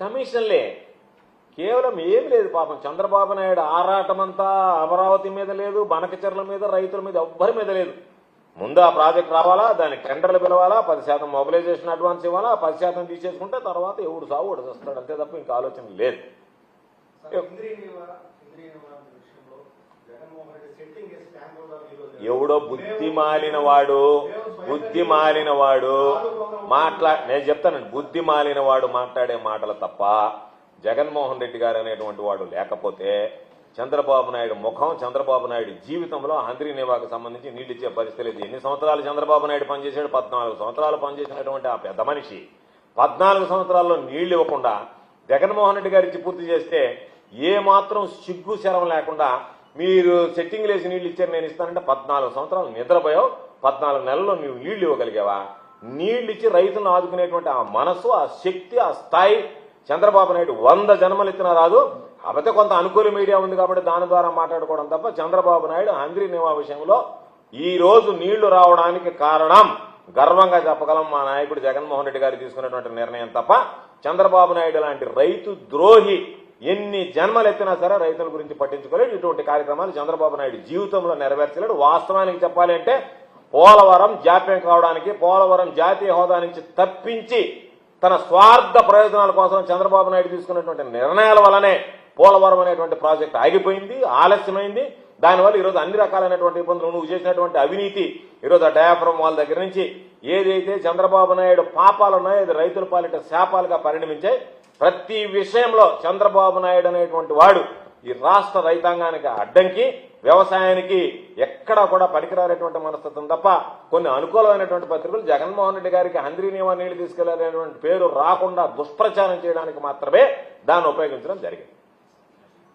కమిషన్లే. కేవలం ఏమి లేదు పాపం. చంద్రబాబు నాయుడు ఆరాటమంతా అమరావతి మీద లేదు బనకచెర్ల మీద రైతుల మీద ఎవ్వరి మీద లేదు. ముందు ఆ ప్రాజెక్ట్ రావాలా దానికి టెండర్లు పిలవాలా పది శాతం మొబిలైజేషన్ అడ్వాన్స్ ఇవ్వాలా పది శాతం తీసేసుకుంటే తర్వాత ఎవడు సాగు వస్తాడు అంతే తప్ప ఇంకా ఆలోచన లేదు. ఎవడో బుద్ధి మాలిన వాడు బుద్ధి మాలిన వాడు మాట్లా నేను చెప్తానండి బుద్ధి మాలిన వాడు మాట్లాడే మాటలు తప్ప జగన్మోహన్ రెడ్డి గారు అనేటువంటి వాడు లేకపోతే చంద్రబాబు నాయుడు ముఖం చంద్రబాబు నాయుడు జీవితంలో హంద్రీ నివాకు సంబంధించి నీళ్ళు ఇచ్చే పరిస్థితి లేదు. ఎన్ని సంవత్సరాలు చంద్రబాబు నాయుడు పనిచేశాడు? పద్నాలుగు సంవత్సరాలు పనిచేసినటువంటి ఆ పెద్ద మనిషి. పద్నాలుగు సంవత్సరాల్లో నీళ్ళు ఇవ్వకుండా జగన్మోహన్ రెడ్డి గారి ఇచ్చి పూర్తి చేస్తే ఏ మాత్రం సిగ్గు శరం లేకుండా మీరు సెట్టింగ్ లేసి నీళ్ళు ఇచ్చారు నేను ఇస్తానంటే పద్నాలుగు సంవత్సరాలు నిద్రపోయావు. పద్నాలుగు నెలల్లో నువ్వు నీళ్ళు ఇవ్వగలిగావా? నీళ్ళు ఇచ్చి రైతులను ఆదుకునేటువంటి ఆ మనసు ఆ శక్తి ఆ స్థాయి చంద్రబాబు నాయుడు వంద జన్మలు ఎత్తిన రాదు. కాకపోతే కొంత అనుకూల మీడియా ఉంది కాబట్టి దాని ద్వారా మాట్లాడుకోవడం తప్ప చంద్రబాబు నాయుడు హంద్రీ నివా విషయంలో ఈ రోజు నీళ్ళు రావడానికి కారణం గర్వంగా చెప్పగలం మా నాయకుడు జగన్మోహన్ రెడ్డి గారు తీసుకున్నటువంటి నిర్ణయం తప్ప చంద్రబాబు నాయుడు లాంటి రైతు ద్రోహి ఎన్ని జన్మలు ఎత్తినా సరే రైతుల గురించి పట్టించుకోలేడు. ఇటువంటి కార్యక్రమాలు చంద్రబాబు నాయుడు జీవితంలో నెరవేర్చలేడు. వాస్తవానికి చెప్పాలి అంటే పోలవరం జాప్యం కావడానికి పోలవరం జాతీయ హోదా నుంచి తప్పించి తన స్వార్థ ప్రయోజనాల కోసం చంద్రబాబు నాయుడు తీసుకున్నటువంటి నిర్ణయాల వల్లనే పోలవరం అనేటువంటి ప్రాజెక్ట్ ఆగిపోయింది ఆలస్యమైంది. దానివల్ల ఈరోజు అన్ని రకాలైనటువంటి ఇబ్బందులు నువ్వు చేసినటువంటి అవినీతి ఈరోజు ఆ డయాఫ్రమ్ వాళ్ళ దగ్గర నుంచి ఏదైతే చంద్రబాబు నాయుడు పాపాలు ఉన్నాయో అది రైతుల పాలిట శాపాలుగా పరిణమించాయి. ప్రతి విషయంలో చంద్రబాబు నాయుడు అనేటువంటి వాడు ఈ రాష్ట్ర రైతాంగానికి అడ్డంకి. వ్యవసాయానికి ఎక్కడా కూడా పనికిరానటువంటి మనస్తత్వం తప్ప కొన్ని అనుకూలమైనటువంటి పత్రికలు జగన్మోహన్ రెడ్డి గారికి హంద్రీ నియమ నీళ్ళు తీసుకెళ్ళారనేటువంటి పేరు రాకుండా దుష్ప్రచారం చేయడానికి మాత్రమే దాన్ని ఉపయోగించడం జరిగింది.